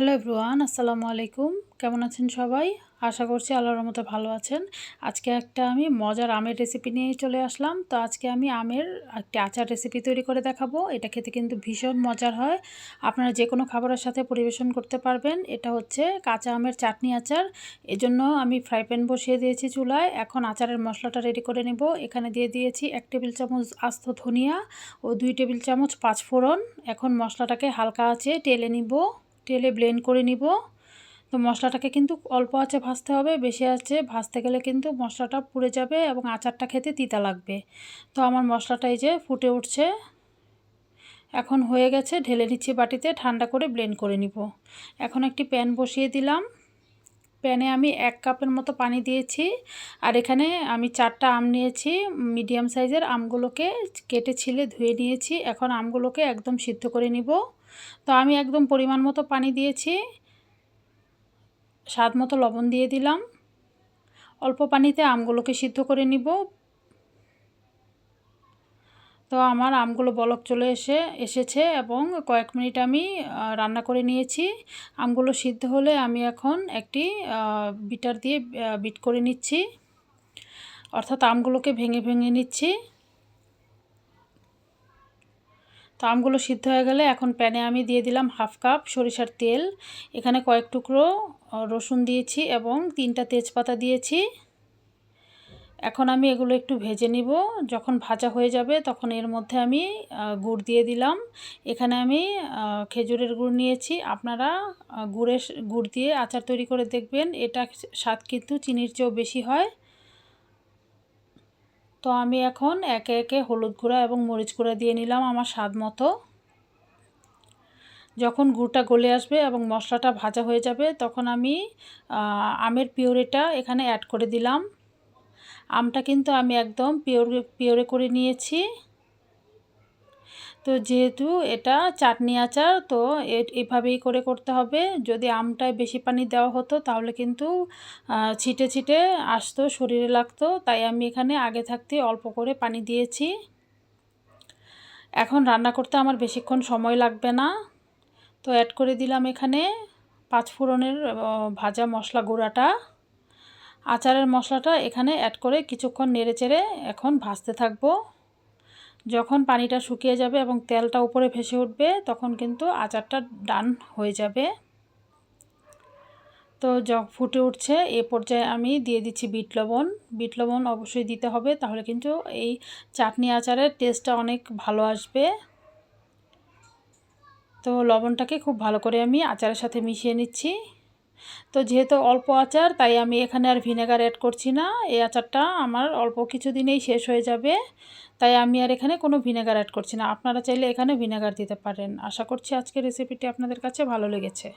Hello everyone, আসসালামু আলাইকুম। কেমন আছেন সবাই? আশা করছি আল্লাহর রহমতে ভালো আছেন। আজকে একটা আমি মজার আমের রেসিপি নিয়ে চলে আসলাম। তো আজকে আমি আমের একটি আচার রেসিপি তৈরি করে দেখাবো। এটা খেতে কিন্তু ভীষণ মজার হয়। আপনারা যে কোনো খাবারের সাথে পরিবেশন করতে পারবেন। এটা হচ্ছে কাঁচা আমের চাটনি আচার। এজন্য আমি ফ্রাই প্যান বসিয়ে দিয়েছি চুলায়। এখন আচারের মশলাটা রেডি করে নেব। এখানে দিয়ে দিয়েছি এক টেবিল চামচ আস্ত ধনিয়া ও দুই টেবিল চামচ পাঁচফোড়ন। এখন মশলাটাকে হালকা আছে টেলে নিব। তেলে ব্লেন্ড করে নিব। তো মশলাটাকে কিন্তু অল্প আছে ভাজতে হবে, বেশি আছে ভাজতে গেলে কিন্তু মশলাটা পুড়ে যাবে এবং আচারটা খেতে তিতা লাগবে। তো আমার মশলাটা এই যে ফুটে উঠছে। এখন হয়ে গেছে, ঢেলে নিচ্ছি বাটিতে, ঠান্ডা করে ব্লেন্ড করে নিব। এখন একটি প্যান বসিয়ে দিলাম। প্যানে আমি এক কাপের মতো পানি দিয়েছি। আর এখানে আমি চারটা আম নিয়েছি, মিডিয়াম সাইজের আমগুলোকে কেটে ছিলে ধুয়ে নিয়েছি। এখন আমগুলোকে একদম সিদ্ধ করে নিব। তো আমি একদম পরিমাণ মতো পানি দিয়েছি, স্বাদ মতো লবণ দিয়ে দিলাম। অল্প পানিতে আমগুলোকে সিদ্ধ করে নিব। তো আমার আমগুলো বলক চলে এসে, এসেছে এবং কয়েক মিনিট আমি রান্না করে নিয়েছি। আমগুলো সিদ্ধ হলে আমি এখন একটি বিটার দিয়ে বিট করে নিচ্ছি। অর্থাৎ আমগুলোকে ভেঙে ভেঙে নিচ্ছি। তো আমগুলো সিদ্ধ হয়ে গেলে এখন প্যানে আমি দিয়ে দিলাম হাফ কাপ সরিষার তেল। এখানে কয়েক টুকরো রসুন দিয়েছি এবং তিনটা তেজপাতা দিয়েছি। এখন আমি এগুলো একটু ভেজে নিব। যখন ভাজা হয়ে যাবে তখন এর মধ্যে আমি গুড় দিয়ে দিলাম। এখানে আমি খেজুরের গুড় নিয়েছি। আপনারা গুড়ের, গুড় দিয়ে আচার তৈরি করে দেখবেন। এটা স্বাদ কিন্তু চিনির চেয়েও বেশি হয়। তো আমি এখন একে একে হলুদ গুঁড়া এবং মরিচ গুঁড়া দিয়ে নিলাম আমার স্বাদ মতো। যখন গুড়টা গলে আসবে এবং মশলাটা ভাজা হয়ে যাবে, তখন আমি আমের পিওরিটা এখানে অ্যাড করে দিলাম। আমটা কিন্তু আমি একদম পিওর পিওরে করে নিয়েছি। তো যেহেতু এটা চাটনি আচার, তো এভাবেই করে করতে হবে। যদি আমটায় বেশি পানি দেওয়া হতো, তাহলে কিন্তু ছিটে ছিটে আসতো, শরীরে লাগতো। তাই আমি এখানে আগে থাকতে অল্প করে পানি দিয়েছি। এখন রান্না করতে আমার বেশিক্ষণ সময় লাগবে না। তো অ্যাড করে দিলাম এখানে পাঁচ ফোড়নের ভাজা মশলা গুঁড়াটা। আচারের মশলাটা এখানে অ্যাড করে কিছুক্ষণ নেড়ে চেড়ে এখন ভাজতে থাকব। যখন পানিটা শুকিয়ে যাবে এবং তেলটা উপরে ভেসে উঠবে, তখন কিন্তু আচারটা ডান হয়ে যাবে। তো ফুটে উঠছে, এ পর্যায়ে আমি দিয়ে দিচ্ছি বিট লবণ। বিট লবণ অবশ্যই দিতে হবে, তাহলে কিন্তু এই চাটনি আচারের টেস্টটা অনেক ভালো আসবে। তো লবণটাকে খুব ভালো করে আমি আচারের সাথে মিশিয়ে নিচ্ছি। তো যেহেতু অল্প আচার, তাই আমি এখানে আর ভিনেগার অ্যাড করছি না। এই আচারটা আমার অল্প কিছু দিনেই শেষ হয়ে যাবে, তাই আমি আর এখানে কোনো ভিনেগার অ্যাড করছি না। আপনারা চাইলে এখানে ভিনেগার দিতে পারেন। আশা করছি আজকের রেসিপিটি আপনাদের কাছে ভালো লেগেছে।